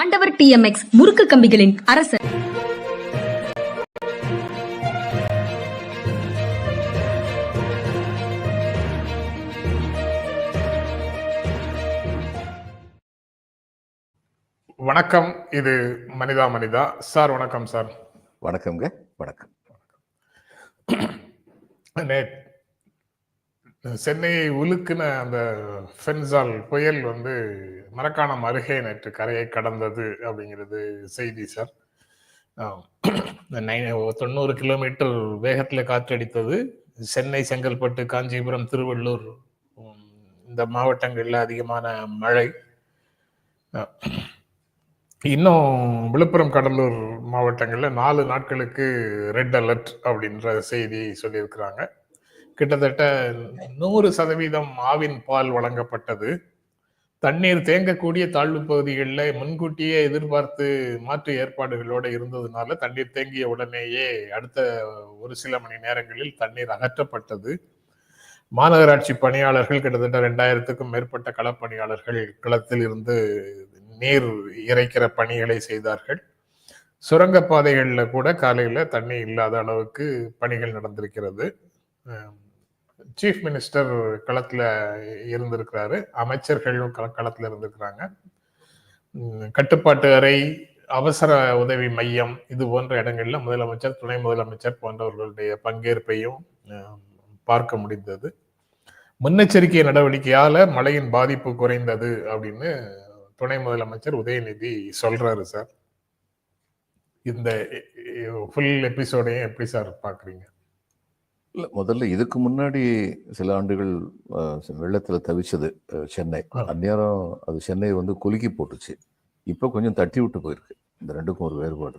ஆண்டவர் டிஎம்எக்ஸ் முறுக்கு கம்பிகளின் அரசர். வணக்கம். இது மனிதா மனிதா. சார் வணக்கம் சார். வணக்கம்ங்க. வணக்கம். சென்னையை உலுக்குன அந்த ஃபென்சால் புயல் வந்து மரக்காணம் அருகே நேற்று கரையை கடந்தது அப்படிங்கிறது செய்தி சார். தொண்ணூறு கிலோமீட்டர் வேகத்தில் காற்றடித்தது. சென்னை செங்கல்பட்டு காஞ்சிபுரம் திருவள்ளூர் இந்த மாவட்டங்களில் அதிகமான மழை. இன்னும் விழுப்புரம் கடலூர் மாவட்டங்களில் நாலு நாட்களுக்கு ரெட் அலர்ட் அப்படின்ற செய்தி சொல்லியிருக்கிறாங்க. கிட்டத்தட்ட நூறு சதவீதம் ஆவின் பால் வழங்கப்பட்டது. தண்ணீர் தேங்கக்கூடிய தாழ்வு பகுதிகளில் முன்கூட்டியே எதிர்பார்த்து மாற்று ஏற்பாடுகளோடு இருந்ததுனால தண்ணீர் தேங்கிய உடனேயே அடுத்த ஒரு சில மணி நேரங்களில் தண்ணீர் அகற்றப்பட்டது. மாநகராட்சி பணியாளர்கள் கிட்டத்தட்ட ரெண்டாயிரத்துக்கும் மேற்பட்ட களப்பணியாளர்கள் களத்தில் இருந்து நீர் இறைக்கிற பணிகளை செய்தார்கள். சுரங்கப்பாதைகளில் கூட காலையில் தண்ணி இல்லாத அளவுக்கு பணிகள் நடந்திருக்கிறது. சீஃப் மினிஸ்டர் களத்தில் இருந்திருக்கிறாரு. அமைச்சர்களும் களத்தில் இருந்திருக்கிறாங்க. கட்டுப்பாட்டு அறை அவசர உதவி மையம் இது போன்ற இடங்கள்ல முதலமைச்சர் துணை முதலமைச்சர் போன்றவர்களுடைய பங்கேற்பையும் பார்க்க முடிந்தது. முன்னெச்சரிக்கை நடவடிக்கையால மழையின் பாதிப்பு குறைந்தது அப்படின்னு துணை முதலமைச்சர் உதயநிதி சொல்றாரு சார். இந்த ஃபுல் எபிசோடையும் எப்படி சார் பாக்குறீங்க? இல்ல முதல்ல இதுக்கு முன்னாடி சில ஆண்டுகள் வெள்ளத்துல தவிச்சது சென்னை. அந்நேரம் அது சென்னை வந்து குலுக்கி போட்டுச்சு. இப்போ கொஞ்சம் தட்டி விட்டு போயிருக்கு. இந்த ரெண்டுக்கும் ஒரு வேறுபாடு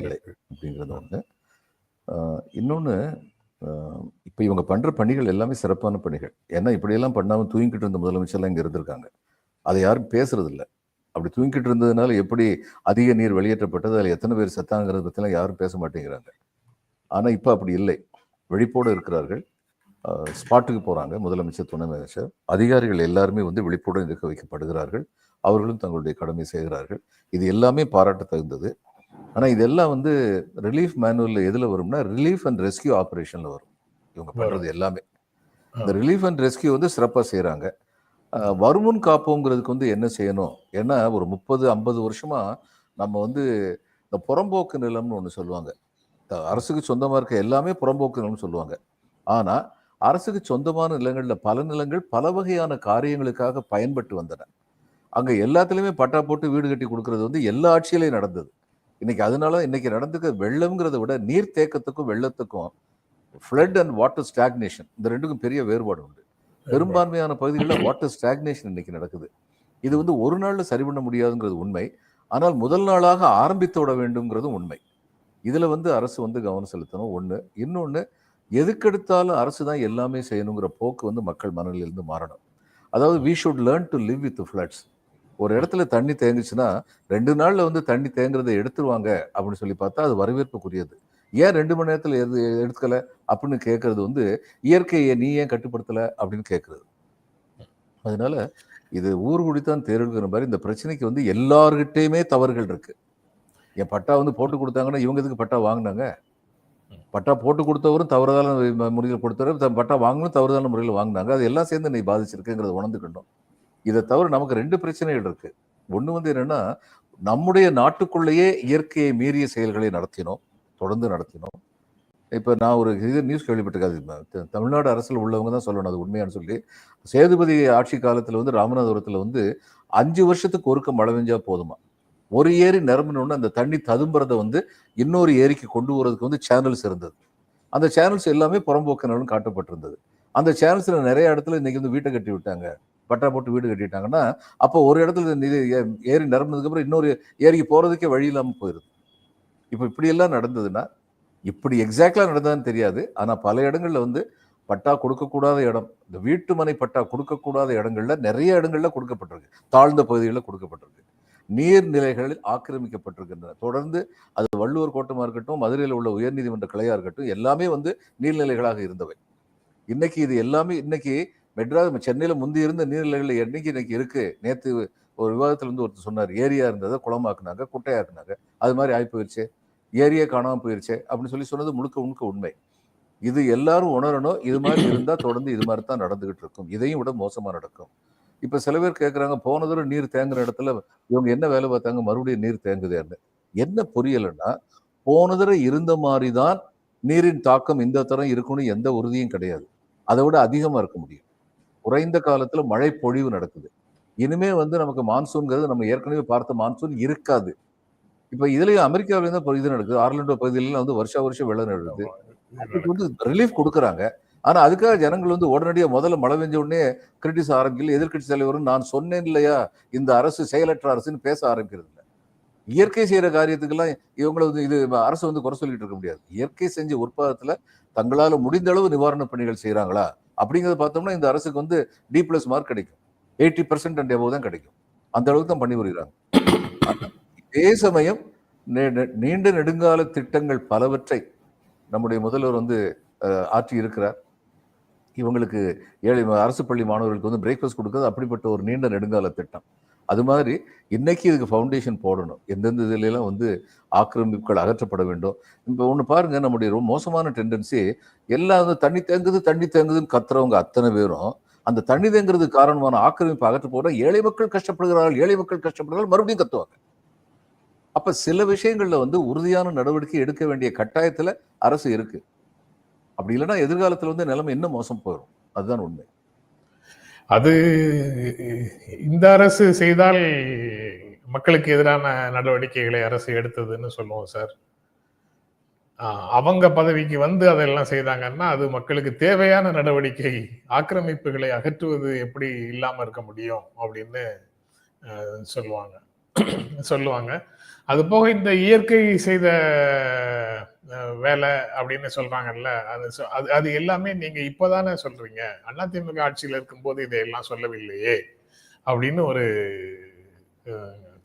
இல்லை. அப்படிங்கிறது ஒன்று இன்னொன்று இப்போ இவங்க பண்ற பணிகள் எல்லாமே சிறப்பான பணிகள். ஏன்னா இப்படியெல்லாம் பண்ணாமல் தூங்கிக்கிட்டு இருந்த முதலமைச்சர்லாம் இங்கே இருந்திருக்காங்க. அதை யாரும் பேசுறது இல்ல. அப்படி தூங்கிக்கிட்டு இருந்ததுனால எப்படி அதிக நீர் வெளியேற்றப்பட்டது? அதில் எத்தனை பேர் செத்தாங்கிறத பற்றிலாம் யாரும் பேச மாட்டேங்கிறாங்க. ஆனால் இப்போ அப்படி இல்லை. விழிப்போடு இருக்கிறார்கள். ஸ்பாட்டுக்கு போகிறாங்க முதலமைச்சர் துணை அமைச்சர் அதிகாரிகள் எல்லாருமே வந்து விழிப்போடு இருக்க வைக்கப்படுகிறார்கள். அவர்களும் தங்களுடைய கடமை செய்கிறார்கள். இது எல்லாமே பாராட்ட தகுந்தது ஆனால் இதெல்லாம் வந்து ரிலீஃப் மேனுவலில் எதில் வரும்னா ரிலீஃப் அண்ட் ரெஸ்கியூ ஆப்ரேஷனில் வரும். இவங்க பண்ணுறது எல்லாமே. இந்த ரிலீஃப் அண்ட் ரெஸ்கியூ வந்து சிறப்பாக செய்கிறாங்க வருமுன் காப்போங்கிறதுக்கு வந்து என்ன செய்யணும்? ஏன்னா ஒரு முப்பது ஐம்பது வருஷமா நம்ம வந்து இந்த புறம்போக்கு நிலம்னு ஒன்று சொல்லுவாங்க. அரசுக்கு சொந்தமாக இருக்க எல்லாமே புறம்போக்கு நிலம்னு சொல்லுவாங்க. ஆனால் அரசுக்கு சொந்தமான நிலங்களில் பல நிலங்கள் பல வகையான காரியங்களுக்காக பயன்பட்டு வந்தன. அங்கே எல்லாத்துலேயுமே பட்டா போட்டு வீடு கட்டி கொடுக்கறது வந்து எல்லா ஆட்சியிலையும் நடந்தது. இன்னைக்கு அதனால இன்னைக்கு நடந்துக்க வெள்ளம்ங்கிறத விட நீர் தேக்கத்துக்கும் வெள்ளத்துக்கும் ஃப்ளட் அண்ட் வாட்டர் ஸ்டாக்னேஷன் இந்த ரெண்டுக்கும் பெரிய வேறுபாடு உண்டு. பெரும்பான்மையான பகுதிகளில் வாட்டர் ஸ்டாக்னேஷன் இன்னைக்கு நடக்குது. இது வந்து ஒரு நாளில் சரி பண்ண முடியாதுங்கிறது உண்மை. ஆனால் முதல் நாளாக ஆரம்பித்து விட வேண்டும்ங்கிறதும் உண்மை. இதில் வந்து அரசு வந்து கவனம் செலுத்தணும். ஒன்று இன்னொன்று எதுக்கெடுத்தாலும் அரசு தான் எல்லாமே செய்யணுங்கிற போக்கு வந்து மக்கள் மனநிலிருந்து மாறணும். அதாவது we should learn to live with floods ஒரு இடத்துல தண்ணி தேங்குச்சுன்னா ரெண்டு நாளில் வந்து தண்ணி தேங்குறதை எடுத்துருவாங்க அப்படின்னு சொல்லி பார்த்தா அது வரவேற்புக்குரியது. ஏன் ரெண்டு மணி நேரத்தில் எது எடுக்கலை அப்படின்னு கேட்கறது வந்து இயற்கையை நீ ஏன் கட்டுப்படுத்தலை? அப்படின்னு கேட்குறது அதனால இது ஊர் குடித்தான் தேர்வுங்கிற மாதிரி இந்த பிரச்சனைக்கு வந்து எல்லார்கிட்டேயுமே தவறுகள் இருக்குது என் பட்டா வந்து போட்டு கொடுத்தாங்கன்னா இவங்க எதுக்கு பட்டா வாங்கினாங்க? பட்டா போட்டு கொடுத்தவரும் தவறுதலான ம- முறையில் கொடுத்தவரும் பட்டா வாங்கணும் தவறுதலான முறையில் வாங்கினாங்க. அது எல்லாம் சேர்ந்து நீ பாதிச்சிருக்குங்கிறத உணர்ந்துக்கணும் இதை தவிர நமக்கு ரெண்டு பிரச்சனைகள் இருக்கு. ஒன்று வந்து என்னன்னா நம்முடைய நாட்டுக்குள்ளேயே இயற்கையை மீறிய செயல்களை நடத்தினோம் தொடர்ந்து நடத்தினோம். இப்போ நான் ஒரு இது நியூஸ் கேள்விப்பட்டிருக்காது தமிழ்நாடு அரசில் உள்ளவங்க தான் சொல்லணும். அது உண்மையானு சொல்லி சேதுபதி ஆட்சி காலத்தில் வந்து ராமநாதபுரத்தில் வந்து அஞ்சு வருஷத்துக்கு ஒருக்க மழை பெஞ்சா போதுமா? ஒரு ஏரி நிரம்பினோன்னு அந்த தண்ணி ததும்புறதை வந்து இன்னொரு ஏரிக்கு கொண்டு போகிறதுக்கு வந்து சேனல்ஸ் இருந்தது. அந்த சேனல்ஸ் எல்லாமே புறம்போக்கு காட்டப்பட்டிருந்தது. அந்த சேனல்ஸில் நிறைய இடத்துல இன்னைக்கு வந்து வீட்டை கட்டி விட்டாங்க. பட்டா போட்டு வீடு கட்டிட்டாங்கன்னா அப்போ ஒரு இடத்துல இது ஏ- ஏரி நிரம்பினதுக்கப்புறம் இன்னொரு ஏரிக்கு போகிறதுக்கே வழி இல்லாமல் போயிருது. இப்போ இப்படியெல்லாம் நடந்ததுன்னா இப்படி எக்ஸாக்டாக நடந்ததுன்னு தெரியாது. ஆனால் பல இடங்களில் வந்து பட்டா கொடுக்கக்கூடாத இடம் இந்த வீட்டு மனை பட்டா கொடுக்கக்கூடாத இடங்கள்ல நிறைய இடங்கள்ல கொடுக்கப்பட்டிருக்கு. தாழ்ந்த பகுதிகளில் கொடுக்கப்பட்டிருக்கு. நீர்நிலைகளில் ஆக்கிரமிக்கப்பட்டிருக்கின்றன. தொடர்ந்து அது வள்ளுவர் கோட்டமாக இருக்கட்டும் மதுரையில் உள்ள உயர்நீதிமன்ற கிளையாக இருக்கட்டும் எல்லாமே வந்து நீர்நிலைகளாக இருந்தவை. இன்னைக்கு இது எல்லாமே இன்னைக்கு மெட்ராஸ் சென்னையில் முந்தி இருந்த நீர்நிலைகள் என்னைக்கு இன்னைக்கு இருக்கு? நேற்று ஒரு விவாதத்தில் வந்து ஒருத்தர் சொன்னார் ஏரியா இருந்ததை குளமாக்குனாங்க குட்டையாக்குனாங்க. அது மாதிரி ஆகி போயிருச்சு. ஏரியா காணாமல் போயிருச்சு அப்படின்னு சொல்லி சொன்னது முழுக்க முழுக்க உண்மை. இது எல்லாரும் உணரணும். இது மாதிரி இருந்தால் தொடர்ந்து இது மாதிரி தான் நடந்துகிட்டு இருக்கும். இதையும் விட மோசமாக நடக்கும். இப்ப சில பேர் கேட்கறாங்க போன தடவை நீர் தேங்குற இடத்துல இவங்க என்ன வேலை பார்த்தாங்க? மறுபடியும் நீர் தேங்குதேன்னு என்ன புரியலைன்னா போன தடவை இருந்த மாதிரி தான் நீரின் தாக்கம் இந்த தரம் இருக்கும்னு எந்த உறுதியும் கிடையாது. அதை விட அதிகமா இருக்க முடியும். குறைந்த காலத்துல மழை பொழிவு நடக்குது. இனிமே வந்து நமக்கு மான்சூன்ங்கிறது நம்ம ஏற்கனவே பார்த்த மான்சூன் இருக்காது. இப்ப இதுலயும் அமெரிக்காவில இருந்து இப்ப இது நடக்குது. ஆர்லாண்டோ பகுதியில வந்து வருஷா வருஷம் வெள்ளம் நடக்குது அதுக்கு வந்து ரிலீஃப் கொடுக்குறாங்க. ஆனால் அதுக்காக ஜனங்கள் வந்து உடனடியாக முதல்ல மழை பெஞ்ச உடனே கிரிட்டிஸ் ஆரம்பிக்கல. எதிர்கட்சி தலைவரும் நான் சொன்னேன் இல்லையா இந்த அரசு செயலற்ற அரசுன்னு பேச ஆரம்பிக்கிறது இல்லை இயற்கை செய்கிற காரியத்துக்கெல்லாம் இவங்களை வந்து இது அரசு வந்து குறை சொல்லிட்டு இருக்க முடியாது. இயற்கை செஞ்ச உற்பத்தத்தில் தங்களால் முடிந்த அளவு நிவாரண பணிகள் செய்கிறாங்களா அப்படிங்கிறத பார்த்தோம்னா இந்த அரசுக்கு வந்து டி பிளஸ் மார்க் கிடைக்கும். எயிட்டி பர்சன்ட் அண்ட் எபோவ் தான் கிடைக்கும். அந்த அளவுக்கு தான் பண்ணி வருகிறாங்க இதே சமயம் நீண்ட நெடுங்கால திட்டங்கள் பலவற்றை நம்முடைய முதல்வர் வந்து ஆற்றி இருக்கிறார் இவங்களுக்கு ஏழை அரசு பள்ளி மாணவர்களுக்கு வந்து பிரேக்ஃபாஸ்ட் கொடுக்கறது அப்படிப்பட்ட ஒரு நீண்ட நெடுங்கால திட்டம். அது மாதிரி இன்னைக்கு இதுக்கு ஃபவுண்டேஷன் போடணும். எந்தெந்த இதுலாம் வந்து ஆக்கிரமிப்புகள் அகற்றப்பட வேண்டும். இப்போ ஒன்று பாருங்க நம்முடைய ரொம்ப மோசமான டெண்டன்சி எல்லாம் வந்து தண்ணி தேங்குது தண்ணி தேங்குதுன்னு கத்துறவங்க அத்தனை பேரும் அந்த தண்ணி தேங்குறது காரணமான ஆக்கிரமிப்பு அகற்ற போற ஏழை மக்கள் கஷ்டப்படுகிறார்கள் ஏழை மக்கள் கஷ்டப்படுகிறார்கள் மறுபடியும் கத்துவாங்க. அப்போ சில விஷயங்களில் வந்து உறுதியான நடவடிக்கை எடுக்க வேண்டிய கட்டாயத்தில் அரசு இருக்குது அப்படி இல்லைன்னா எதிர்காலத்தில் வந்து நிலைமை இன்னும் மோசம் போயிடும் அதுதான் உண்மை. அது இந்த அரசு செய்தால் மக்களுக்கு எதிரான நடவடிக்கைகளை அரசு எடுத்ததுன்னு சொல்லுவோம் சார். அவங்க பதவிக்கு வந்து அதெல்லாம் செய்தாங்கன்னா அது மக்களுக்கு தேவையான நடவடிக்கை ஆக்கிரமிப்புகளை அகற்றுவது எப்படி இல்லாம இருக்க முடியும் அப்படின்னு சொல்லுவாங்க. சொல்லுவாங்க. அது போக இந்த இயற்கை செய்த வேலை அப்படின்னு சொல்றாங்கல்ல அது அது அது எல்லாமே நீங்க இப்பதானே சொல்றீங்க. அதிமுக ஆட்சியில் இருக்கும்போது இதையெல்லாம் சொல்லவில்லையே அப்படின்னு ஒரு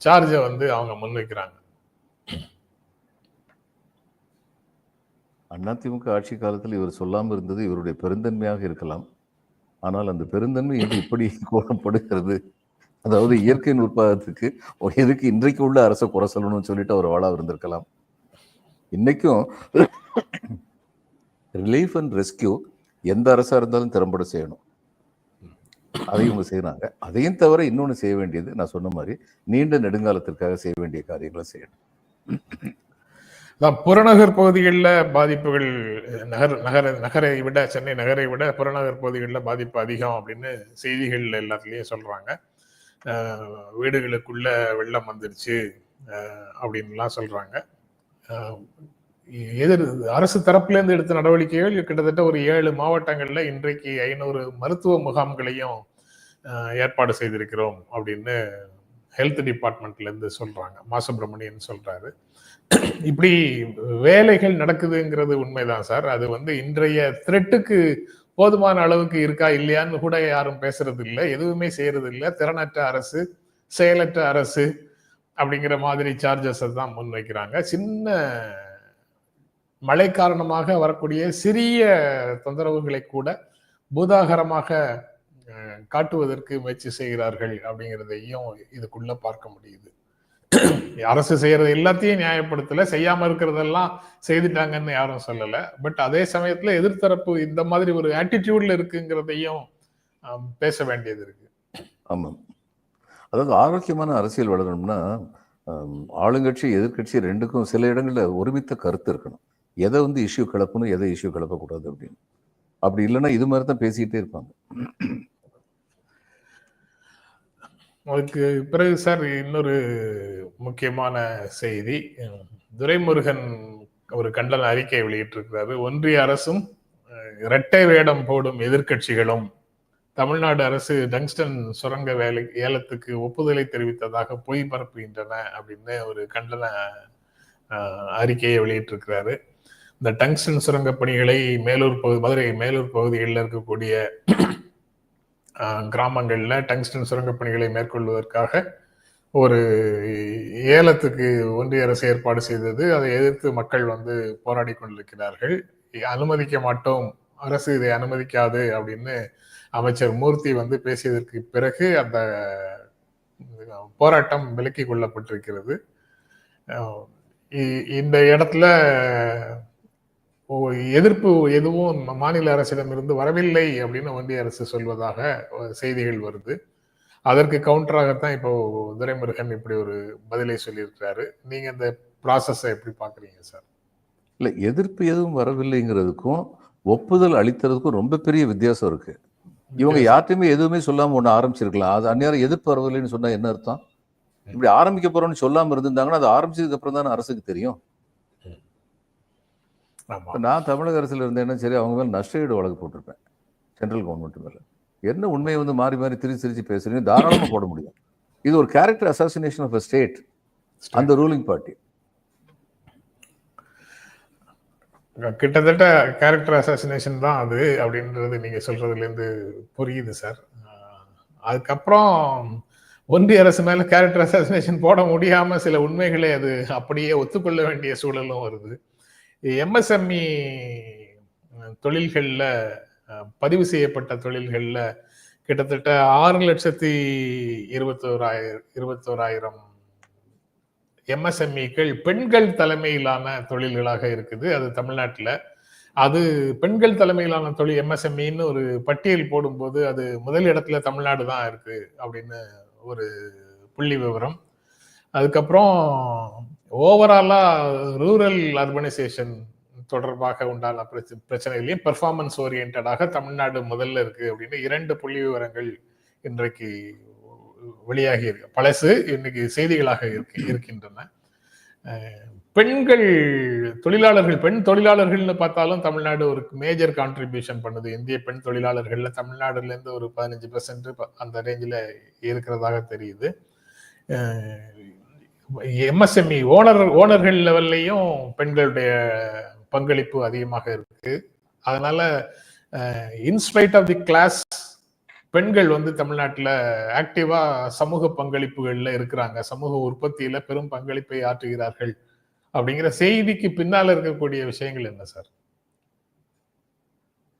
சார்ஜை வந்து அவங்க முன்வைக்கிறாங்க. அதிமுக ஆட்சி காலத்தில் இவர் சொல்லாமல் இருந்தது இவருடைய பெருந்தன்மையாக இருக்கலாம். ஆனால் அந்த பெருந்தன்மை இன்று இப்படி கோணப்படுகிறது அதாவது இயற்கையின் உற்பத்தத்துக்கு எதுக்கு இன்றைக்கு உள்ள அரசை குறை சொல்லணும்னு சொல்லிட்டு அவர் வாழா இருந்திருக்கலாம். இன்னைக்கும் ரிலீஃப் அண்ட் ரெஸ்கியூ எந்த அரசா இருந்தாலும் திறம்பட செய்யணும். அதையும் இவங்க செய்யறாங்க அதையும் தவிர இன்னொன்று செய்ய வேண்டியது நான் சொன்ன மாதிரி நீண்ட நெடுங்காலத்திற்காக செய்ய வேண்டிய காரியங்களை செய்யணும். புறநகர் பகுதிகளில் பாதிப்புகள் நகர் நகர நகரை விட சென்னை நகரை விட புறநகர் பகுதிகளில் பாதிப்பு அதிகம் அப்படின்னு செய்திகள் எல்லாத்துலேயும் சொல்கிறாங்க வீடுகளுக்குள்ள வெள்ளம் வந்துருச்சு அப்படின்லாம் சொல்றாங்க. எதிர் அரசு தரப்புலேருந்து எடுத்த நடவடிக்கைகள் கிட்டத்தட்ட ஒரு ஏழு மாவட்டங்களில் இன்றைக்கு ஐநூறு மருத்துவ முகாம்களையும் ஏற்பாடு செய்திருக்கிறோம் அப்படின்னு ஹெல்த் டிபார்ட்மெண்ட்லேருந்து சொல்கிறாங்க மாசுப்பிரமணியன் சொல்கிறாரு இப்படி வேலைகள் நடக்குதுங்கிறது உண்மைதான் சார். அது வந்து இன்றைய த்ரெட்டுக்கு போதுமான அளவுக்கு இருக்கா இல்லையான்னு கூட யாரும் பேசுறது இல்லை எதுவுமே செய்யறது இல்லை திறனற்ற அரசு செயலற்ற அரசு அப்படிங்கிற மாதிரி சார்ஜஸை தான் முன்வைக்கிறாங்க சின்ன மழை காரணமாக வரக்கூடிய சிறிய தொந்தரவுகளை கூட பூதாகரமாக காட்டுவதற்கு முயற்சி செய்கிறார்கள் அப்படிங்கிறதையும் இதுக்குள்ள பார்க்க முடியுது. அரசு செய்யறது எல்லாத்தையும் நியாயப்படுத்தல செய்யாம இருக்கிறதெல்லாம் செய்துட்டாங்கன்னு யாரும் சொல்லல. பட் அதே சமயத்துல எதிர்த்தரப்பு இந்த மாதிரி ஒரு ஆட்டிடியூட்ல இருக்குங்கிறதையும் பேச வேண்டியது இருக்கு. ஆமாம் அதாவது ஆரோக்கியமான அரசியல் வளரணும்னா ஆளுங்கட்சி எதிர்க்கட்சி ரெண்டுக்கும் சில இடங்களில் ஒருமித்த கருத்து இருக்கணும். எதை வந்து இஷ்யூ கிளப்பணும் எதை இஷ்யூ கிளப்பக்கூடாது அப்படின்னு. அப்படி இல்லைன்னா இது மாதிரி தான் பேசிக்கிட்டே இருப்பாங்க. அதுக்கு பிறகு சார் இன்னொரு முக்கியமான செய்தி. துரைமுருகன் ஒரு கண்டன அறிக்கை வெளியிட்டிருக்கிறாரு. ஒன்றிய அரசும் இரட்டை வேடம் போடும் எதிர்க்கட்சிகளும் தமிழ்நாடு அரசு டங்ஸ்டன் சுரங்க வேலை ஏலத்துக்கு ஒப்புதலை தெரிவித்ததாக பொய் பரப்புகின்றன அப்படின்னு ஒரு கண்டன அறிக்கையை வெளியிட்டிருக்கிறாரு. இந்த டங்ஸ்டன் சுரங்க பணிகளை மேலூர் பகுதி மதுரை மேலூர் பகுதிகளில் இருக்கக்கூடிய கிராமங்களில் டங்ஸ்டன் சுரங்க பணிகளை மேற்கொள்வதற்காக ஒரு ஏலத்துக்கு ஒன்றிய அரசு ஏற்பாடு செய்தது. அதை எதிர்த்து மக்கள் வந்து போராடி கொண்டிருக்கிறார்கள். அனுமதிக்க மாட்டோம். அரசு இதை அனுமதிக்காது அப்படின்னு அமைச்சர் மூர்த்தி வந்து பேசியதற்கு பிறகு அந்த போராட்டம் விலக்கிக் கொள்ளப்பட்டிருக்கிறது. இ- இந்த இடத்துல எதிர்ப்பு எதுவும் மாநில அரசிடமிருந்து வரவில்லை அப்படின்னு ஒன்றிய அரசு சொல்வதாக செய்திகள் வருது. அதற்கு கவுண்டராகத்தான் இப்போ துரைமுருகன் இப்படி ஒரு பதிலை சொல்லியிருக்கிறாரு. நீங்க இந்த ப்ராசஸை எப்படி பாக்குறீங்க சார்? இல்லை எதிர்ப்பு எதுவும் வரவில்லைங்கிறதுக்கும் ஒப்புதல் அளித்ததுக்கும் ரொம்ப பெரிய வித்தியாசம் இருக்கு. இவங்க யார்ட்டையுமே எதுவுமே சொல்லாம ஒண்ணு ஆரம்பிச்சிருக்கலாம். அது அந்நேரம் எதிர்ப்பு வரவில்லைன்னு சொன்னா என்ன அர்த்தம்? இப்படி ஆரம்பிக்க போறோம்னு சொல்லாம இருந்திருந்தாங்கன்னா அது ஆரம்பிச்சதுக்கு அப்புறம் தானே அரசுக்கு தெரியும்? நான் தமிழக அரசுல இருந்தேன்னா சரி அவங்க மேல நஷ்டஈடு வழக்கு போட்டிருப்பேன். சென்ட்ரல் கவர்மெண்ட் மேல. என்ன உண்மையை வந்து மாறி மாறி திரிச்சு திரிச்சு பேசுறீங்க? தாராளமா போட முடியும். இது ஒரு கேரக்டர் அசாசினேஷன் ஆஃப் ஸ்டேட் அந்த ரூலிங் பார்ட்டி கிட்டத்தட்ட கேரக்டர் அசாசினேஷன் தான் அது அப்படின்றது நீங்க சொல்றதுல இருந்து புரியுது சார் அதுக்கப்புறம் ஒன்றிய அரசு மேல கேரக்டர் அசாசினேஷன் போட முடியாம சில உண்மைகளை அது அப்படியே ஒத்துக்கொள்ள வேண்டிய சூழலும் வருது. எம்எஸ்எம்இ தொழில்களில் பதிவு செய்யப்பட்ட தொழில்களில் கிட்டத்தட்ட ஆறு லட்சத்தி இருபத்தோராயிரம் இருபத்தோராயிரம் எம்எஸ்எம்இக்கள் பெண்கள் தலைமையிலான தொழில்களாக இருக்குது. அது தமிழ்நாட்டில். அது பெண்கள் தலைமையிலான தொழில் எம்எஸ்எம்இன்னு ஒரு பட்டியல் போடும்போது அது முதல் இடத்துல தமிழ்நாடு தான் இருக்கு அப்படின்னு ஒரு புள்ளி விவரம். அதுக்கப்புறம் ஓவராலாக ரூரல் அர்பனைசேஷன் தொடர்பாக உண்டான பிரச்ச- பிரச்சனைகளையும் பெர்ஃபார்மன்ஸ் ஓரியன்டாக தமிழ்நாடு முதல்ல இருக்கு அப்படின்னு இரண்டு புள்ளி விவரங்கள் இன்றைக்கு வெளியாகி இருக்கு. பழசு இன்னைக்கு செய்திகளாக இருக்கு இருக்கின்றன. பெண்கள் தொழிலாளர்கள் பெண் தொழிலாளர்கள்னு பார்த்தாலும் தமிழ்நாடு ஒரு மேஜர் கான்ட்ரிபியூஷன் பண்ணுது. இந்திய பெண் தொழிலாளர்கள்ல தமிழ்நாடுல இருந்து ஒரு பதினஞ்சு பெர்சன்ட் அந்த ரேஞ்சில் இருக்கிறதாக தெரியுது. எம்எஸ்எம்இ ஓனர் ஓனர்கள் லெவல்லையும் பெண்களுடைய பங்களிப்பு அதிகமாக இருக்கு. அதனால இன்ஸ்பைட் ஆஃப் தி கிளாஸ் பெண்கள் வந்து தமிழ்நாட்டில் ஆக்டிவா சமூக பங்களிப்புகளில் இருக்கிறாங்க. சமூக உற்பத்தியில பெரும் பங்களிப்பை ஆற்றுகிறார்கள். அப்படிங்கிற செய்திக்கு பின்னால் இருக்கக்கூடிய விஷயங்கள் என்ன சார்?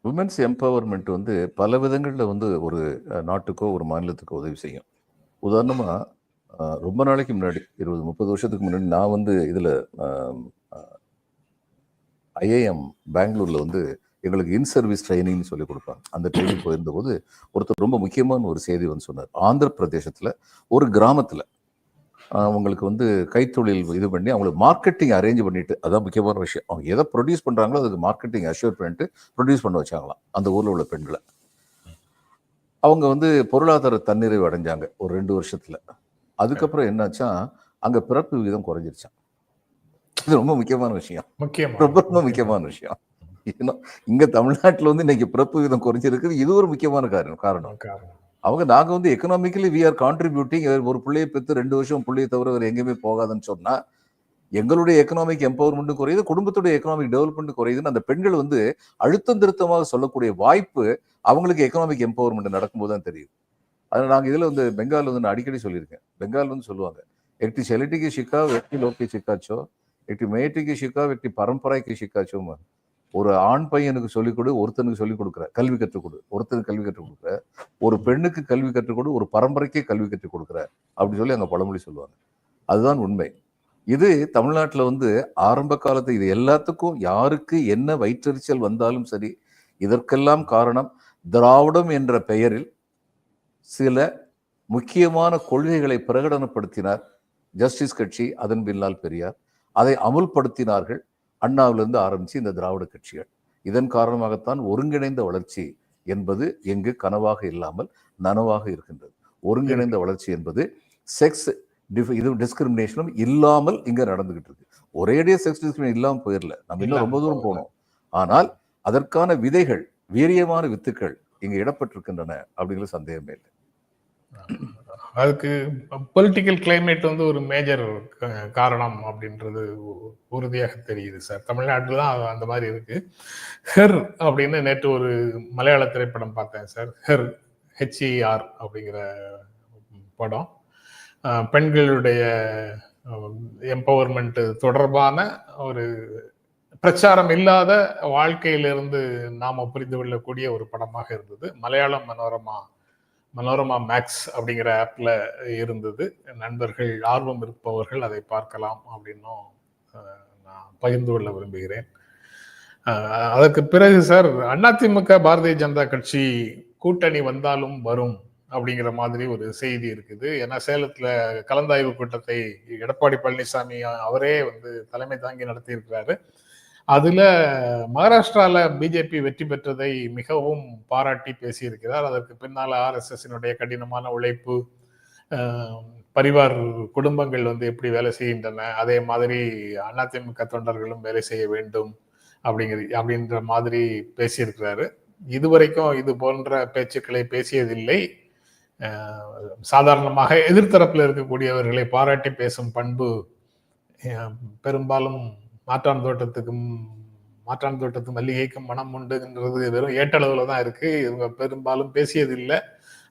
உமன்ஸ் எம்பவர்மெண்ட் வந்து பல விதங்களில் வந்து ஒரு நாட்டுக்கோ ஒரு மாநிலத்துக்கோ உதவி செய்யும். உதாரணமாக ரொம்ப நாளைக்கு முன்னாடி இருபது முப்பது வருஷத்துக்கு முன்னாடி நான் வந்து இதில் ஐஏஎம் பெங்களூரில் வந்து எங்களுக்கு இன் சர்வீஸ் ட்ரைனிங்னு சொல்லி கொடுப்பாங்க. அந்த ட்ரைனிங் போயிருந்தபோது ஒருத்தர் ரொம்ப முக்கியமான ஒரு செய்தி வந்து சொன்னார். ஆந்திர பிரதேசத்தில் ஒரு கிராமத்தில் அவங்களுக்கு வந்து கைத்தொழில் இது பண்ணி அவங்களுக்கு மார்க்கெட்டிங் அரேஞ்ச் பண்ணிட்டு அதான் முக்கியமான விஷயம். அவங்க எதை ப்ரொடியூஸ் பண்ணுறாங்களோ அதுக்கு மார்க்கெட்டிங் அஷ்யூர் பண்ணிட்டு ப்ரொடியூஸ் பண்ண வச்சாங்களாம் அந்த ஊரில் உள்ள பெண்களை. அவங்க வந்து பொருளாதார தன்னிறைவு அடைஞ்சாங்க ஒரு ரெண்டு வருஷத்தில். அதுக்கப்புறம் என்னாச்சா அங்க பிறப்பு விகிதம் குறைஞ்சிருச்சான் இது ரொம்ப முக்கியமான விஷயம். ரொம்ப ரொம்ப முக்கியமான விஷயம். ஏன்னா, இங்க தமிழ்நாட்டுல வந்து இன்னைக்கு பிறப்பு விகிதம் குறைஞ்சிருக்குது. இது ஒரு முக்கியமான காரணம் காரணம். அவங்க நாங்க வந்து எக்கனாமிக்கலி வி ஆர் கான்ட்ரிபியூட்டிங் ஒரு பிள்ளையை பெற்று ரெண்டு வருஷம் பிள்ளையை தவிர வேற எங்கேயுமே போகாதுன்னு சொன்னா எங்களுடைய எக்கனாமிக் எம்பவர்மெண்ட் குறையுது. குடும்பத்துடைய எக்கனாமிக் டெவலப்மெண்ட் குறையுதுன்னு அந்த பெண்கள் வந்து அழுத்தம் திருத்தமாக சொல்லக்கூடிய வாய்ப்பு அவங்களுக்கு எக்கனாமிக் எம்பவர்மெண்ட் நடக்கும்போது தான் தெரியுது. அதில் நாங்கள் இதில் வந்து பெங்கால் வந்து நான் அடிக்கடி சொல்லியிருக்கேன். பெங்கால் வந்து சொல்லுவாங்க. எட்டி செலிட்டிக்கு ஷிக்கா வெட்டி லோக்கி சிக்காச்சோ எட்டி மேட்டிக்கு ஷிக்கா வெட்டி பரம்பரைக்கு ஷிக்காச்சோமா ஒரு ஆண் பையனுக்கு சொல்லிக் கொடு ஒருத்தனுக்கு சொல்லிக் கொடுக்குற கல்வி கற்றுக் கொடு ஒருத்தனுக்கு கல்வி கற்றுக் கொடுக்குற ஒரு பெண்ணுக்கு கல்வி கற்றுக் கொடு ஒரு பரம்பரைக்கே கல்வி கற்றுக் கொடுக்குற அப்படின்னு சொல்லி அங்கே பழமொழி சொல்லுவாங்க. அதுதான் உண்மை. இது தமிழ்நாட்டில் வந்து ஆரம்ப காலத்து இது எல்லாத்துக்கும் யாருக்கு என்ன வயிற்றெரிச்சல் வந்தாலும் சரி இதற்கெல்லாம் காரணம் திராவிடம் என்ற பெயரில் சில முக்கியமான கொள்கைகளை பிரகடனப்படுத்தினார் ஜஸ்டிஸ் கட்சி அதன் பின்னால் பெரியார். அதை அமுல்படுத்தினார்கள் அண்ணாவிலிருந்து ஆரம்பிச்சு இந்த திராவிட கட்சிகள். இதன் காரணமாகத்தான் ஒருங்கிணைந்த வளர்ச்சி என்பது எங்கு கனவாக இல்லாமல் நனவாக இருக்கின்றது. ஒருங்கிணைந்த வளர்ச்சி என்பது செக்ஸ் இது டிஸ்கிரிமினேஷனும் இல்லாமல் இங்க நடந்துகிட்டு இருக்கு. ஒரேடியே செக்ஸ் டிஸ்கிரிமினேஷன் இல்லாமல் போயிடல நம்ம இன்னும் ரொம்ப தூரம் போனோம் ஆனால் அதற்கான விதைகள் வீரியமான வித்துக்கள் இங்க இடப்பட்டிருக்கின்றன அப்படிங்கிற சந்தேகமே இல்லை. அதுக்கு பொலிட்டிக்கல் கிளைமேட் வந்து ஒரு மேஜர் காரணம் அப்படின்றது உறுதியாக தெரியுது சார் தமிழ்நாட்டில் தான் அது அந்த மாதிரி இருக்கு. ஹெர் அப்படின்னு நேற்று ஒரு மலையாள திரைப்படம் பார்த்தேன் சார் ஹெர் ஹெச்இஆர் அப்படிங்கிற படம். பெண்களுடைய எம்பவர்மெண்ட் தொடர்பான ஒரு பிரச்சாரம் இல்லாத வாழ்க்கையிலிருந்து நாம புரிந்து கொள்ளக்கூடிய ஒரு படமாக இருந்தது. மலையாளம் மனோரமா மனோரமா மேக்ஸ் அப்படிங்கிற ஆப்பில் இருந்தது. நண்பர்கள் ஆர்வம் இருப்பவர்கள் அதை பார்க்கலாம் அப்படின்னும் நான் பகிர்ந்து கொள்ள விரும்புகிறேன். அதற்கு பிறகு சார் அதிமுக பாரதிய ஜனதா கட்சி கூட்டணி வந்தாலும் வரும் அப்படிங்கிற மாதிரி ஒரு செய்தி இருக்குது. ஏன்னா சேலத்தில் கலந்தாய்வு கூட்டத்தை எடப்பாடி பழனிசாமி அவரே வந்து தலைமை தாங்கி நடத்தியிருக்கிறாரு. அதுல மகாராஷ்டிரால பிஜேபி வெற்றி பெற்றதை மிகவும் பாராட்டி பேசியிருக்கிறார். அதற்கு பின்னால் ஆர்எஸ்எஸ்னுடைய கடினமான உழைப்பு பரிவார் குடும்பங்கள் வந்து எப்படி வேலை செய்கின்றன அதே மாதிரி அதிமுக தொண்டர்களும் வேலை செய்ய வேண்டும் அப்படிங்கிற அப்படின்ற மாதிரி பேசியிருக்கிறாரு. இதுவரைக்கும் இது போன்ற பேச்சுக்களை பேசியதில்லை. சாதாரணமாக எதிர்த்தரப்பில் இருக்கக்கூடியவர்களை பாராட்டி பேசும் பண்பு பெரும்பாலும் மாற்றான் தோட்டத்துக்கும் மாற்றான் தோட்டத்து மல்லிகைக்கும் மனம் உண்டுன்றது வெறும் ஏட்டளவுல தான் இருக்கு. இவங்க பெரும்பாலும் பேசியதில்லை.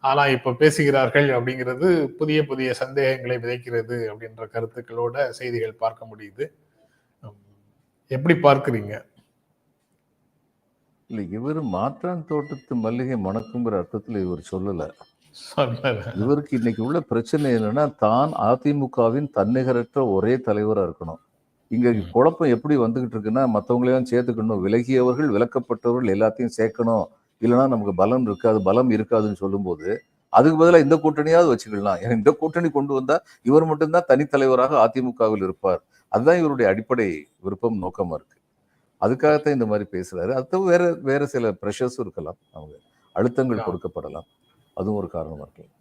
ஆனா இப்ப பேசுகிறார்கள் அப்படிங்கிறது புதிய புதிய சந்தேகங்களை விதைக்கிறது அப்படின்ற கருத்துக்களோட செய்திகள் பார்க்க முடியுது. எப்படி பார்க்கிறீங்க? இல்ல இவர் மாற்றான் தோட்டத்து மல்லிகை மணக்குங்கிற அர்த்தத்துல இவர் சொல்லல. இவருக்கு இன்னைக்கு உள்ள பிரச்சனை என்னன்னா தான் அதிமுகவின் தன்னிகரற்ற ஒரே தலைவரா இருக்கணும். இங்க. குழப்பம் எப்படி வந்துகிட்டு இருக்குன்னா மத்தவங்களையும் சேர்த்துக்கணும். விலகியவர்கள் விலக்கப்பட்டவர்கள் எல்லாத்தையும் சேர்க்கணும். இல்லைன்னா நமக்கு பலம் இருக்காது பலம் இருக்காதுன்னு சொல்லும்போது அதுக்கு பதிலா இந்த கூட்டணியாவது வச்சுக்கலாம் ஏன்னா இந்த கூட்டணி கொண்டு வந்தா இவர் மட்டும்தான் தனித்தலைவராக அதிமுகவில் இருப்பார். அதுதான் இவருடைய அடிப்படை விருப்பம் நோக்கமா இருக்கு. அதுக்காகத்தான் இந்த மாதிரி பேசுறாரு. அது வேற வேற சில ப்ரெஷர்ஸும் இருக்கலாம். அவங்க அழுத்தங்கள். கொடுக்கப்படலாம். அதுவும் ஒரு காரணமா இருக்கலாம்.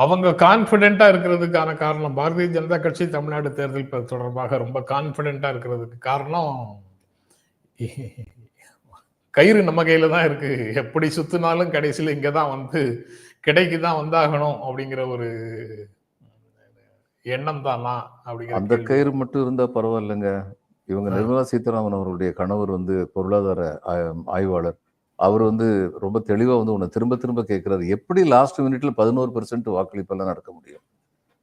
அவங்க கான்பிடென்ட்டா இருக்கிறதுக்கான காரணம் பாரதிய ஜனதா கட்சி தமிழ்நாடு தேர்தல் தொடர்பாக ரொம்ப கான்பிடென்ட்டா இருக்கிறதுக்கு காரணம் கயிறு நம்ம கையில தான் இருக்கு எப்படி சுத்தினாலும் கடைசியில இங்க தான் வந்து கிடைக்கு தான் வந்தாகணும் அப்படிங்கிற ஒரு எண்ணம் தானா அப்படிங்கிற அந்த. கயிறு மட்டும் இருந்தா பரவாயில்லைங்க இவங்க. நிர்மலா சீதாராமன் அவர்களுடைய கணவர் வந்து பொருளாதார ஆய்- ஆய்வாளர் அவர் வந்து ரொம்ப தெளிவாக வந்து உன்னை திரும்ப திரும்ப கேட்குறாரு எப்படி லாஸ்ட் மினிட்ல பதினோரு பெர்சன்ட் வாக்களிப்பெல்லாம் நடக்க முடியும்?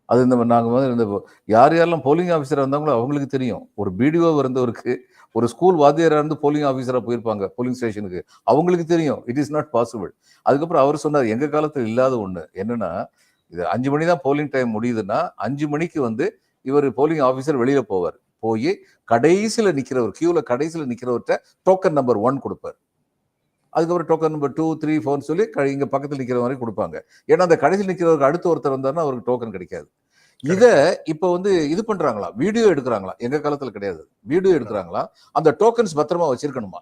அது இந்த நாங்கள் வந்து இந்த யார் யாரெல்லாம் போலிங் ஆஃபீஸராக இருந்தாங்களோ அவங்களுக்கு தெரியும். ஒரு பிடிஓ இருந்தவருக்கு ஒரு ஸ்கூல் வாத்தியாராக இருந்து போலிங் ஆஃபீஸராக போயிருப்பாங்க போலிங் ஸ்டேஷனுக்கு அவங்களுக்கு தெரியும். இட் இஸ் நாட் பாசிபிள் அதுக்கப்புறம் அவர் சொன்னார் எங்கள் காலத்தில் இல்லாத ஒன்று என்னென்னா இது அஞ்சு மணி தான் போலிங் டைம் முடியுதுன்னா அஞ்சு மணிக்கு வந்து இவர் போலிங் ஆஃபீஸர் வெளியில் போவார். போய் கடைசியில் நிற்கிறவர் க்யூவில் கடைசியில் நிற்கிறவர்கிட்ட டோக்கன் நம்பர் ஒன் கொடுப்பார். அதுக்கப்புறம் டோக்கன் நம்பர் டூ த்ரீ ஃபோர்னு சொல்லி இங்க பக்கத்துல நிக்கிற மாதிரி கொடுப்பாங்க. ஏன்னா அந்த கடைசியில் நிக்கிறவருக்கு அடுத்த ஒருத்தர் வந்தாருன்னா அவருக்கு டோக்கன் கிடைக்காது. இத இப்ப வந்து இது பண்றாங்களா? வீடியோ எடுக்கிறாங்களா? எங்க காலத்துல கிடையாது. வீடியோ எடுக்கிறாங்களா? அந்த டோக்கன்ஸ் பத்திரமா வச்சிருக்கணுமா.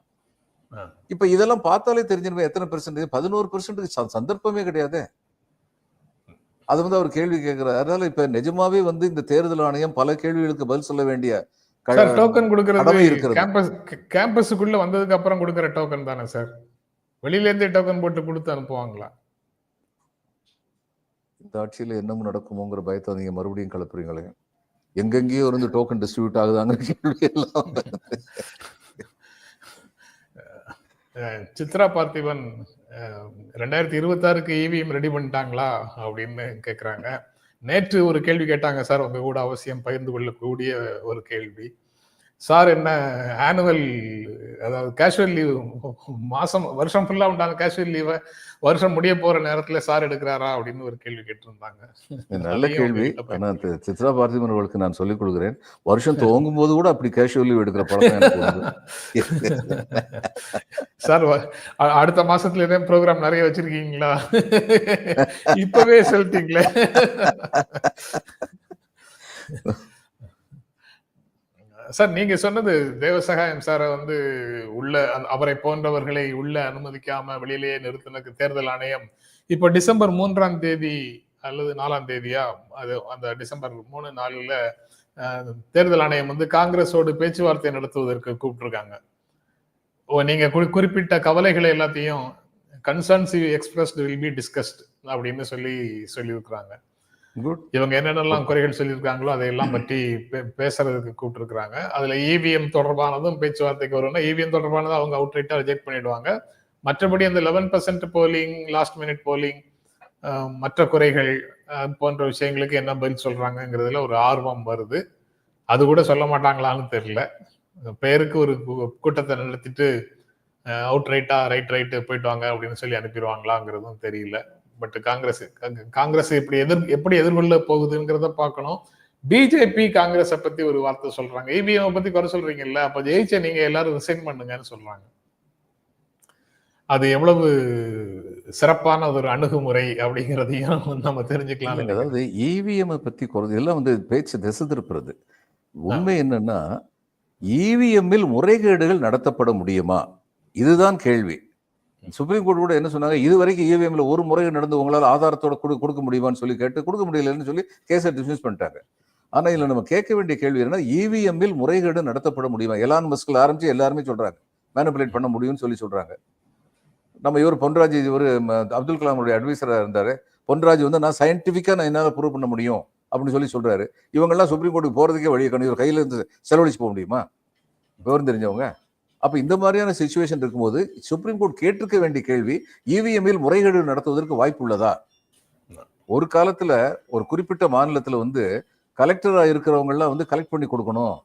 இப்ப இதெல்லாம் பார்த்தாலே தெரிஞ்சிருமே எத்தனை பெர்சன்டேஜ் பதினோரு பெர்சன்ட் சந்தர்ப்பமே கிடையாது. அது வந்து அவர் கேள்வி கேட்கிறார். அதனால இப்ப நிஜமாவே வந்து இந்த தேர்தல் ஆணையம் பல கேள்விகளுக்கு பதில் சொல்ல வேண்டிய டோக்கன் கொடுக்கறது. கேம்பஸ் கேம்பஸுக்குள்ள வந்ததுக்கு அப்புறம் கொடுக்கிற டோக்கன் தானே சார்? வெளியில இருந்தே டோக்கன் போட்டு கொடுத்து அனுப்புவாங்களா? இந்த ஆட்சியில என்னமும் நடக்குமோங்கிற பயத்தை நீங்க மறுபடியும் கிளப்புறீங்களே. எங்கெங்கேயோ இருந்து டோக்கன் டிஸ்ட்ரிபியூட் ஆகுதாங்க எல்லாம் சித்ரா பார்த்திபன் ரெண்டாயிரத்தி இருபத்தாறுக்கு இவிஎம் ரெடி பண்ணிட்டாங்களா அப்படின்னு கேக்குறாங்க. நேற்று ஒரு கேள்வி கேட்டாங்க சார் உங்க கூட அவசியம் பகிர்ந்து கொள்ளக்கூடிய ஒரு கேள்வி. சார் என்ன ஆனுவல் அதாவது கேஷுவல் லீவ் மாசம் வருஷம் ஃபுல்லா உண்டான கேஷுவல் லீவை வருஷம் முடிய போற நேரத்துல சார் எடுக்கிறாரா அப்படின்னு ஒரு கேள்வி கேட்டிருந்தாங்க. நல்ல கேள்வி. உங்ககிட்ட ஆனா தி- சித்ரா பார்த்திபன் அவர்களுக்கு நான் சொல்லிக் கொடுக்கிறேன். வருஷம் துவங்கும் போது கூட அப்படி கேஷுவல் லீவ் எடுக்கிற பழக்கம். சார் அடுத்த மாசத்துல ஏதாவது ப்ரோக்ராம் நிறைய வச்சிருக்கீங்களா? இப்பவே சொல்லிட்டீங்களே சார் நீங்க சொன்னது தேவசகாயம் சாரை வந்து உள்ள அவரை போன்றவர்களை உள்ள அனுமதிக்காம வெளியிலேயே நிறுத்தினக்கு தேர்தல் ஆணையம். இப்ப டிசம்பர் மூன்றாம் தேதி அல்லது நாலாம் தேதியா? அது அந்த டிசம்பர் மூணு நாலுல தேர்தல் ஆணையம் வந்து காங்கிரஸோடு பேச்சுவார்த்தை நடத்துவதற்கு கூப்பிட்டுருக்காங்க. ஓ நீங்க குறி- குறிப்பிட்ட கவலைகளை எல்லாத்தையும் concerns expressed will be discussed அப்படின்னு சொல்லி சொல்லியிருக்கிறாங்க. Good. இவங்க என்னென்னலாம் குறைகள் சொல்லியிருக்காங்களோ அதையெல்லாம் பற்றி பே- பேசுறதுக்கு கூப்பிட்டுருக்காங்க அதுல இவிஎம் தொடர்பானதும் பேச்சுவார்த்தைக்கு வரும்னா இவிஎம் தொடர்பானதை அவங்க அவுட்ரைட்டா ரிஜெக்ட் பண்ணிடுவாங்க. மற்றபடி அந்த eleven percent polling last minute polling மற்ற குறைகள் போன்ற விஷயங்களுக்கு என்ன பதில் சொல்றாங்கங்கிறதுல ஒரு ஆர்வம் வருது. அது கூட சொல்ல மாட்டாங்களான்னு தெரியல. பேருக்கு ஒரு கூட்டத்தை நடத்திட்டு அவுட் ரைட்டா ரைட் ரைட்டு போயிட்டு வாங்க அப்படின்னு சொல்லி அனுப்பிடுவாங்களாங்கிறதும் தெரியல. பட் காங்கிரஸ் காங்கிரஸ் எப்படி எதிர் எப்படி எதிர்கொள்ள போகுதுங்கிறத பார்க்கணும். பிஜேபி காங்கிரஸை பத்தி ஒரு வார்த்தை சொல்றாங்க. இபிஎம் பத்தி குறை சொல்றீங்கல்ல அப்ப ஜெயிச்ச நீங்க எல்லாரும் ரிசைன் பண்ணுங்கன்னு சொல்றாங்க. அது எவ்வளவு சிறப்பான ஒரு அணுகுமுறை அப்படிங்கிறதையும் நம்ம தெரிஞ்சுக்கலாம். அதாவது இவிஎம் பத்தி குறை எல்லாம் வந்து பேச்சு திசை திருப்புறது. உண்மை என்னன்னா இவிஎம்மில் முறைகேடுகள் நடத்தப்பட முடியுமா? இதுதான் கேள்வி. சுப்ரீம் கோர்ட் கூட என்ன சொன்னாங்க? இதுவரைக்கும் இவிஎம்ல ஒரு முறை நடந்து உங்களால் ஆதாரத்தோட கொடு கொடுக்க முடியுமான்னு சொல்லி கேட்டு கொடுக்க முடியலன்னு சொல்லி கேஸை டிஸ்மிஸ் பண்ணிட்டாங்க. ஆனால் இதில் நம்ம கேட்க வேண்டிய கேள்வி என்னன்னா இவிஎம்மில் முறைகேடு நடத்தப்பட முடியுமா? எலான் மஸ்கில் ஆரம்பிச்சு எல்லாருமே சொல்றாங்க. மேனிபுலேட் பண்ண முடியும்னு சொல்லி சொல்றாங்க. நம்ம இவர் பொன்ராஜ் இவர் அப்துல் கலாமுடைய அட்வைசராக இருந்தார். பொன்ராஜ் வந்து நான் சயின்டிஃபிக்காக நான் என்னால ப்ரூவ் பண்ண முடியும் அப்படின்னு சொல்லி சொல்கிறாரு இவங்கெல்லாம் சுப்ரீம் கோர்ட்டுக்கு போகிறதுக்கே வழியை கண்டு இவர் கையில் இருந்து செலவழிச்சு போக முடியுமா? விவரம் தெரிஞ்சவங்க. அப்ப இந்த மாதிரியான சுச்சுவேஷன் இருக்கும்போது சுப்ரீம் கோர்ட் கேட்டிருக்க வேண்டிய கேள்வி இவிஎம்மில் முறைகேடு நடத்துவதற்கு வாய்ப்பு உள்ளதா ஒரு காலத்துல ஒரு குறிப்பிட்ட மாநிலத்துல வந்து கலெக்டரா இருக்கிறவங்கலாம் வந்து கலெக்ட் பண்ணி கொடுக்கணும்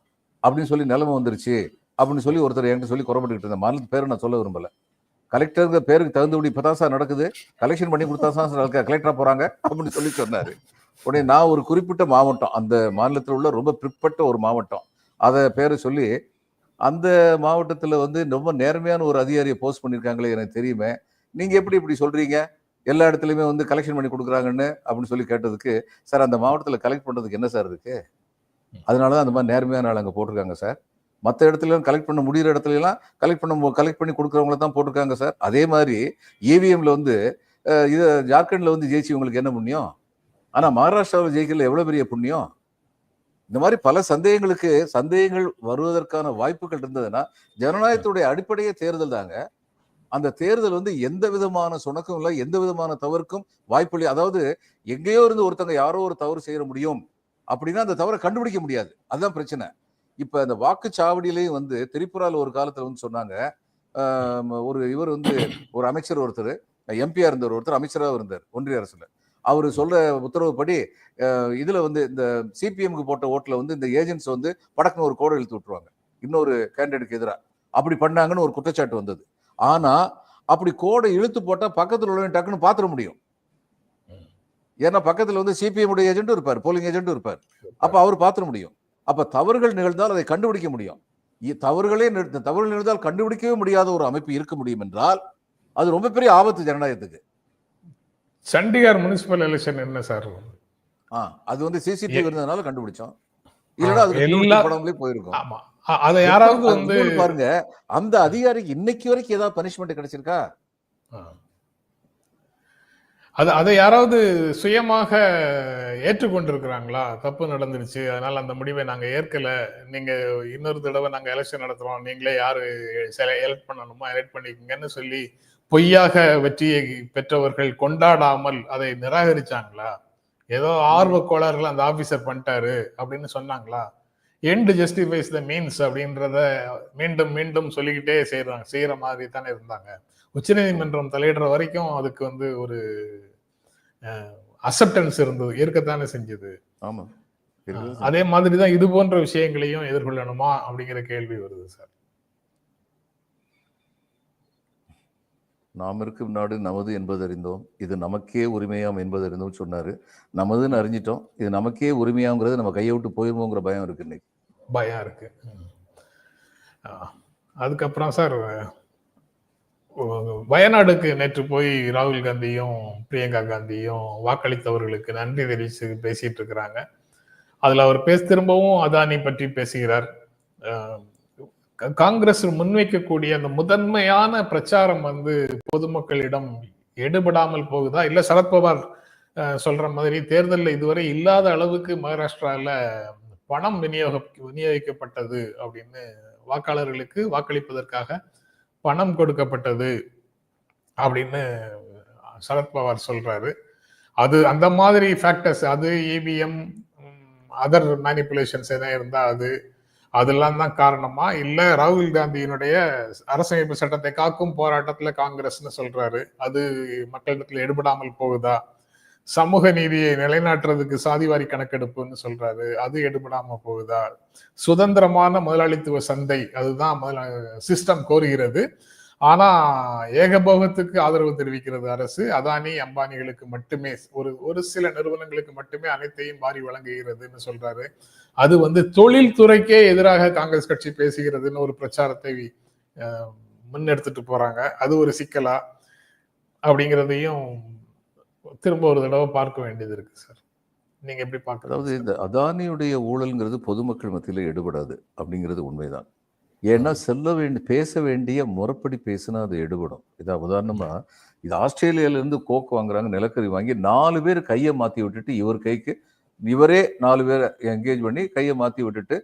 அப்படின்னு சொல்லி நிலைமை வந்துருச்சு அப்படின்னு சொல்லி ஒருத்தர் என்கிட்ட சொல்லி குறப்பட்டுக்கிட்டு இருந்த மாநிலத்து பேரை நான் சொல்ல விரும்பல. கலெக்டருங்க பேருக்கு தகுந்தபடி இப்பதான் சார் நடக்குது கலெக்ஷன் பண்ணி கொடுத்தா சார் கலெக்டரா போறாங்க அப்படின்னு சொல்லி சொன்னாரு. உடனே நான் ஒரு குறிப்பிட்ட மாவட்டம் அந்த மாநிலத்தில் உள்ள ரொம்ப பிற்பட்ட ஒரு மாவட்டம் அதை பேரை சொல்லி அந்த மாவட்டத்தில் வந்து ரொம்ப நேர்மையான ஒரு அதிகாரியை போஸ்ட் பண்ணியிருக்காங்களே எனக்கு தெரியுமே. நீங்க எப்படி இப்படி சொல்றீங்க? எல்லா இடத்துலையுமே வந்து கலெக்ஷன் பண்ணி கொடுக்குறாங்கன்னு அப்படின்னு சொல்லி கேட்டதுக்கு சார் அந்த மாவட்டத்தில் கலெக்ட் பண்ணுறதுக்கு என்ன சார் இருக்கு? அதனால தான் அந்த மாதிரி நேர்மையான ஆள் அங்கே போட்டிருக்காங்க சார். மற்ற இடத்துல கலெக்ட் பண்ண முடியிற இடத்துல எல்லாம் கலெக்ட் பண்ண கலெக்ட் பண்ணி கொடுக்குறவங்கள தான் போட்டிருக்காங்க சார். அதே மாதிரி இவிஎம்ல வந்து இது ஜார்க்கண்ட்ல வந்து ஜெயிச்சு இவங்களுக்கு என்ன புண்ணியம்? ஆனா மகாராஷ்டிராவில் ஜெயிக்கல எவ்வளவு பெரிய புண்ணியம்? இந்த மாதிரி பல சந்தேகங்களுக்கு சந்தேகங்கள் வருவதற்கான வாய்ப்புகள் இருந்ததுன்னா ஜனநாயகத்துடைய அடிப்படையே தேர்தல் தாங்க. அந்த தேர்தல் வந்து எந்த விதமான சுணக்கம் இல்லை எந்த விதமான தவறுக்கும் வாய்ப்பு இல்லை. அதாவது எங்கேயோ இருந்து ஒருத்தங்க யாரோ ஒரு தவறு செய்ய முடியும் அப்படின்னா அந்த தவறை கண்டுபிடிக்க முடியாது. அதுதான் பிரச்சனை. இப்ப அந்த வாக்குச்சாவடியிலையும் வந்து திரிபுரால ஒரு காலத்துல வந்து சொன்னாங்க. ஒரு இவர் வந்து ஒரு அமைச்சர் ஒருத்தர் எம்பியா இருந்தவர் ஒருத்தர் அமைச்சராக இருந்தார் ஒன்றிய அரசுல. அவர் சொல்ற உத்தரவுப்படி இதுல வந்து இந்த சிபிஎம்க்கு போட்ட ஓட்டுல வந்து இந்த ஏஜென்ட்ஸ் வந்து படக்குன்னு ஒரு கோடை இழுத்து விட்டுருவாங்க. இன்னொரு கேண்டிடேட்டுக்கு எதிராக அப்படி பண்ணாங்கன்னு ஒரு குற்றச்சாட்டு வந்தது. ஆனா அப்படி கோடை இழுத்து போட்டா பக்கத்துல உள்ளவன் டக்குன்னு பாத்திர முடியும். ஏன்னா பக்கத்துல வந்து சிபிஎம் உடைய ஏஜென்ட்டும் இருப்பார் போலிங் ஏஜென்ட்டும் இருப்பார். அப்ப அவர் பாத்திர முடியும். அப்ப தவறுகள் நிகழ்ந்தால் அதை கண்டுபிடிக்க முடியும். தவறுகளே தவறுகள் நிகழ்ந்தால் கண்டுபிடிக்கவே முடியாத ஒரு அமைப்பு இருக்க முடியும் என்றால் அது ரொம்ப பெரிய ஆபத்து ஜனநாயகத்துக்கு. சண்டிகார் முனிசிபல் எலெக்ஷன் என்ன சார்? அது வந்து சிசிடிவி இருந்ததுனால கண்டுபிடிச்சோம். இல்லைன்னா படங்களே போயிருக்கும். ஆமா. அதை யாராவது அது வந்து பாருங்க அந்த அதிகாரிக்கு இன்னைக்கு வரைக்கும் ஏதாவது பனிஷ்மெண்ட் கிடைச்சிருக்கா. அது அதை யாராவது சுயமாக ஏற்றுக்கொண்டிருக்கிறாங்களா? தப்பு நடந்துருச்சு அதனால அந்த முடிவை நாங்க ஏற்கல. நீங்க இன்னொரு தடவை நாங்க எலெக்ஷன் நடத்துறோம் நீங்களே யாரு எலெக்ட் பண்ணணுமோ எலெக்ட் பண்ணிக்கங்கன்னு சொல்லி பொய்யாக வெற்றியை பெற்றவர்கள் கொண்டாடாமல் அதை நிராகரிச்சாங்களா? ஏதோ ஆர்வ கோளாறுகள் அந்த ஆபீசர் பண்ணிட்டாரு அப்படின்னு சொன்னாங்களா? எண்ட் ஜஸ்டிஃபைஸ் த மீன்ஸ் அப்படின்றத மீண்டும் மீண்டும் சொல்லிக்கிட்டே செய்யறாங்க செய்யற மாதிரி தானே இருந்தாங்க. உச்சநீதிமன்றம் தலையிடுற வரைக்கும் அதுக்கு வந்து ஒரு அசப்டன்ஸ் இருந்தது இருக்கத்தானே செஞ்சது. ஆமா. அதே மாதிரி தான் இது போன்ற விஷயங்களையும் எதிர்கொள்ளணுமா அப்படிங்கிற கேள்வி வருது சார். நாம் இருக்கும் நாடு நமது என்பது அறிந்தோம் இது நமக்கே உரிமையாம் என்பது சொன்னார். நமதுன்னு அறிஞ்சிட்டோம். இது நமக்கே உரிமையாங்கிறது நம்ம கையை விட்டு போயிருமோங்கிற பயம் இருக்கு இன்னைக்கு. பயம் இருக்கு. அதுக்கப்புறம் சார் வயநாடுக்கு நேற்று போய் ராகுல் காந்தியும் பிரியங்கா காந்தியும் வாக்களித்தவர்களுக்கு நன்றி தெரிவித்து பேசிட்டு இருக்கிறாங்க. அதில் அவர் பேச திரும்பவும் அதானி பற்றி பேசுகிறார். காங்கிரஸ் முன்வைக்கக்கூடிய அந்த முதன்மையான பிரச்சாரம் வந்து பொதுமக்களிடம் எடுபடாமல் போகுதா? இல்ல சரத்பவார் சொல்ற மாதிரி தேர்தலில் இதுவரை இல்லாத அளவுக்கு மகாராஷ்டிரால பணம் விநியோக விநியோகிக்கப்பட்டது அப்படின்னு வாக்காளர்களுக்கு வாக்களிப்பதற்காக பணம் கொடுக்கப்பட்டது அப்படின்னு சரத்பவார் சொல்றாரு. அது அந்த மாதிரி ஃபேக்டர்ஸ் அது இபிஎம் அதர் மேனிப்புலேஷன்ஸ் எதனா இருந்தா அது அதெல்லாம் தான் காரணமா? இல்ல ராகுல் காந்தியினுடைய அரசமைப்பு சட்டத்தை காக்கும் போராட்டத்துல காங்கிரஸ்னு சொல்றாரு. அது மக்களிடத்துல எடுபடாமல் போகுதா? சமூக நீதியை நிலைநாட்டுறதுக்கு சாதிவாரி கணக்கெடுப்புன்னு சொல்றாரு. அது எடுபடாம போகுதா? சுதந்திரமான முதலாளித்துவ சந்தை அதுதான் சிஸ்டம் கோருகிறது. ஆனா ஏகபோகத்துக்கு ஆதரவு தெரிவிக்கிறது அரசு. அதானி அம்பானிகளுக்கு மட்டுமே ஒரு ஒரு சில நிறுவனங்களுக்கு மட்டுமே அனைத்தையும் வாரி வழங்குகிறதுன்னு சொல்றாரு. அது வந்து தொழில்துறைக்கே எதிராக காங்கிரஸ் கட்சி பேசுகிறதுன்னு ஒரு பிரச்சாரத்தை முன்னெடுத்துட்டு போறாங்க. அது ஒரு சிக்கலா? அப்படிங்கிறதையும் திரும்ப ஒரு தடவை பார்க்க வேண்டியது இருக்கு சார். நீங்க எப்படி அதாவது பாக்குறது இந்த அதானியுடைய ஊழல்ங்கிறது பொதுமக்கள் மத்தியில் எடுபடாது அப்படிங்கிறது உண்மைதான். ஏன்னா செல்ல வேண்டி பேச வேண்டிய முறைப்படி பேசினா அது எடுபடும். இதான் உதாரணமா இது ஆஸ்திரேலியால இருந்து கோக் வாங்குறாங்க நிலக்கரி வாங்கி நாலு பேர் கையை மாத்தி விட்டுட்டு இவர் கைக்கு இவரே நாலு பேரை என்கேஜ் பண்ணி கையை மாத்தி விட்டுட்டு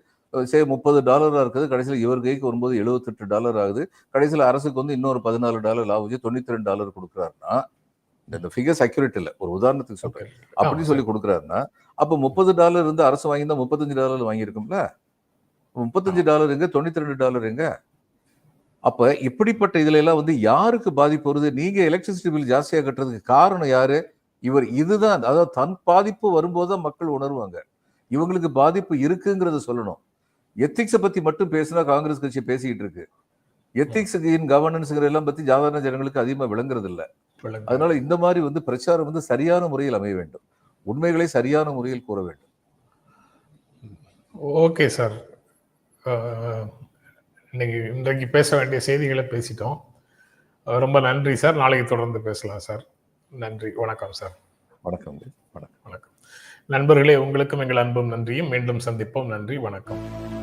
சே முப்பது டாலரா இருக்குது கடைசியில் இவர் கைக்கு வரும்போது எழுபத்தெட்டு டாலர் ஆகுது. கடைசியில் அரசுக்கு வந்து இன்னொரு பதினாலு டாலர் லாபம் வச்சு தொண்ணூத்தி ரெண்டு டாலர் கொடுக்குறாருன்னா இந்த ஃபிகர்ஸ் அக்யூரேட் இல்லை. ஒரு உதாரணத்துக்கு சொல்றேன். அப்படி சொல்லி கொடுக்குறாருன்னா அப்ப முப்பது டாலர் இருந்து அரசு வாங்கியிருந்தா முப்பத்தஞ்சு டாலர் வாங்கியிருக்கும்ல? முப்பத்தஞ்சு டாலர் எங்க தொண்ணூத்தி ரெண்டு டாலர் எங்க அப்ப இப்படிப்பட்ட இதுல எல்லாம் வந்து யாருக்கு பாதிப்பு வருது? நீங்க எலக்ட்ரிசிட்டி பில் ஜாஸ்தியா கட்டுறதுக்கு காரணம் யாரு? இவர் இதுதான். அதாவது தன் பாதிப்பு வரும்போது மக்கள் உணர்வாங்க. இவங்களுக்கு பாதிப்பு இருக்குங்கிறத சொல்லணும். எத்திக்ஸை பத்தி மட்டும் பேசினா காங்கிரஸ் கட்சி பேசிக்கிட்டு இருக்கு. எத்திக்ஸ் இன் கவர்னன்ஸ்ங்கிற எல்லாம் பத்தி சாதாரண ஜனங்களுக்கு அதிகமா விளங்குறது இல்ல. அதனால இந்த மாதிரி வந்து பிரச்சாரம் வந்து சரியான முறையில் அமைய வேண்டும். உண்மைகளை சரியான முறையில் கூற வேண்டும். Okay sir. இன்னைக்கு இன்றைக்கு பேச வேண்டிய செய்திகளை பேசிட்டோம். ரொம்ப நன்றி சார். நாளைக்கு தொடர்ந்து பேசலாம் சார். நன்றி. வணக்கம் சார். வணக்கம் வணக்கம். வணக்கம். நண்பர்களே உங்களுக்கும் எங்கள் அன்பும் நன்றியும். மீண்டும் சந்திப்போம். நன்றி வணக்கம்.